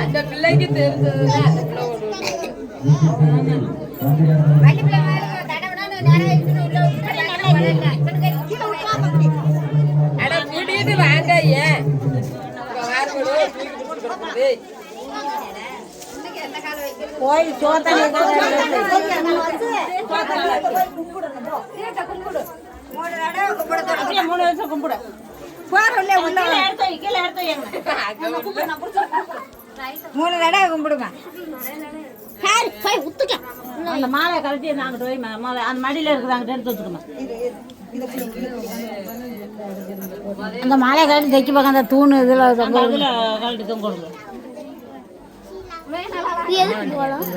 அந்த பிள்ளைக்கு தெரிஞ்சது அந்த பிள்ளை ஒரு வாங்க ஏன்? போய் சோத்தனை மூணு வருஷம் கும்பிடு மூணு தடவை கும்பிடுங்க அந்த மாலை கழட்டி நாங்கள் போய் மாலை அந்த மடியில் இருக்குது அங்கிட்ட எடுத்து வச்சுக்கோமா அந்த மாலை கட்டி தைக்க பார்க்க அந்த தூணு இதில் கழட்டி கொடுங்க அங்க வளர்ந்து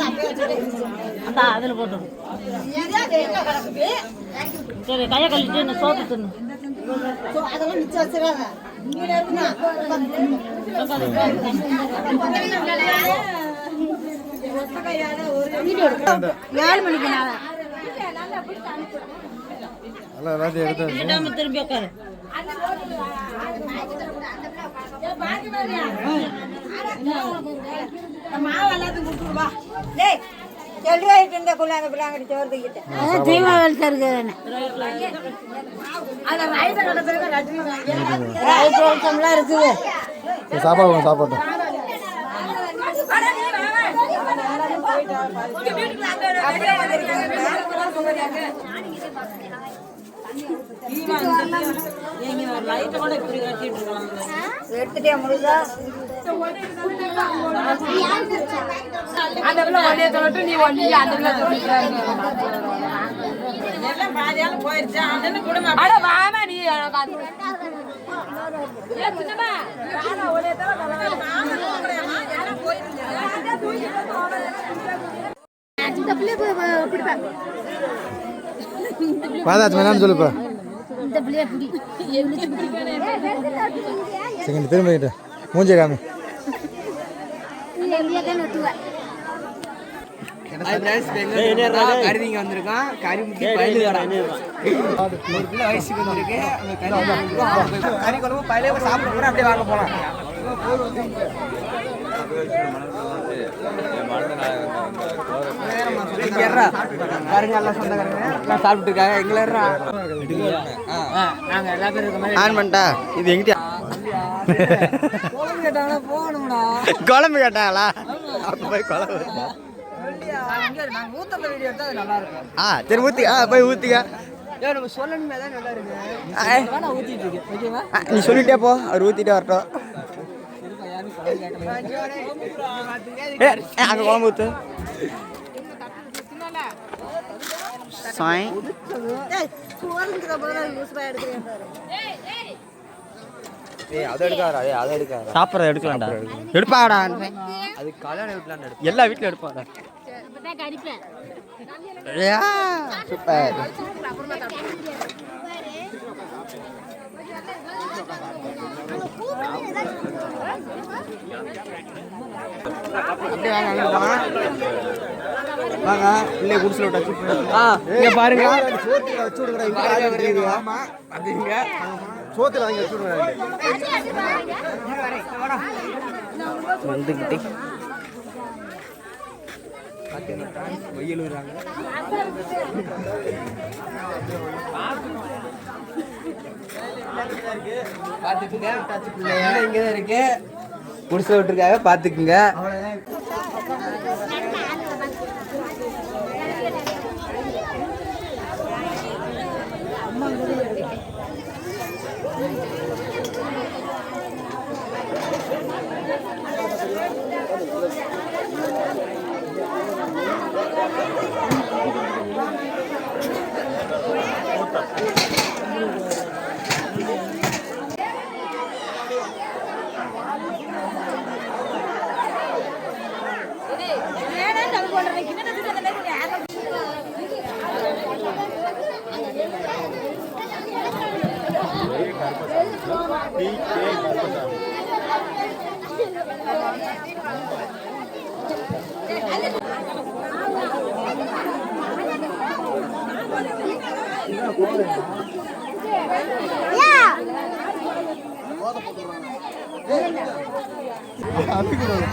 அப்படியே வச்சுட்டு அந்த அதில் கிடக்குது? சரி கையை இந்த சோத்து தின்னு. சோ, அதெல்லாம் மிச்சம் வச்சிடாத ஏழு மணிக்கு மேல. எல்லாம் எல்லாத்தையும் எடுத்து விடாம திரும்பி உட்காரு சாப்பாடு சாப்பாடு. நீங்க எடுத்துட்டே முழுதா. அந்த பிள்ளை ஒன்னே தொட்டு நீ ஒன்னே அந்த பிள்ளை பாதியால போயிருச்சு? அண்ணனு குடும்பம் அட வாமா நீ எனக்கு பாதாச்சு என்னன்னு சொல்லுப்பா. இந்த பிள்ளைய பிடி செகண்ட் திரும்பிக்கிட்டு மூஞ்ச காமி. வந்திருக்கான் கறி வயசுக்கு வந்திருக்கு அந்த கறி குழம்பு பயிலே சாப்பிட கூட அப்படியே வாங்க போலாம். பாருங்க எல்லாம் சொந்தக்காரங்க எல்லாம் சாப்பிட்டு இருக்காங்க எங்களை இருடா. ஆ, நாங்க எல்லா பேரும் இருக்க மாதிரி ஆன் பண்ணிட்டா இது எங்கிட்ட குழம்பு கேட்டாங்களா அப்ப போய் குழம்பு ஆ சரி ஊத்தி ஆ போய் ஊத்திக்க நீ சொல்லிட்டே போ. அவர் ஊத்திட்டே வரட்டும். அங்க குழம்பு ஊத்து சாய் சாப்பிட்றத எடுக்கலாம்டா எடுப்பாடா அது எல்லா வீட்லயும் எடுப்பாடா சூப்பர் வாங்க பிள்ளை குடிசல விட்டாச்சு ஆ. இங்க பாருங்க. சோத்துல வச்சு விடுங்கடா இங்க. எடுத்துக்கிறீங்க. ஆமா அப்படிங்க சோத்துல வாங்கி வச்சு விடுங்கடா வந்துகிட்டே வெயில் விடுறாங்க பாத்துக்குங்க இங்க தான் இருக்கு. குடிசை விட்டுருக்காங்க பாத்துக்குங்க. 야! 안 피곤하네.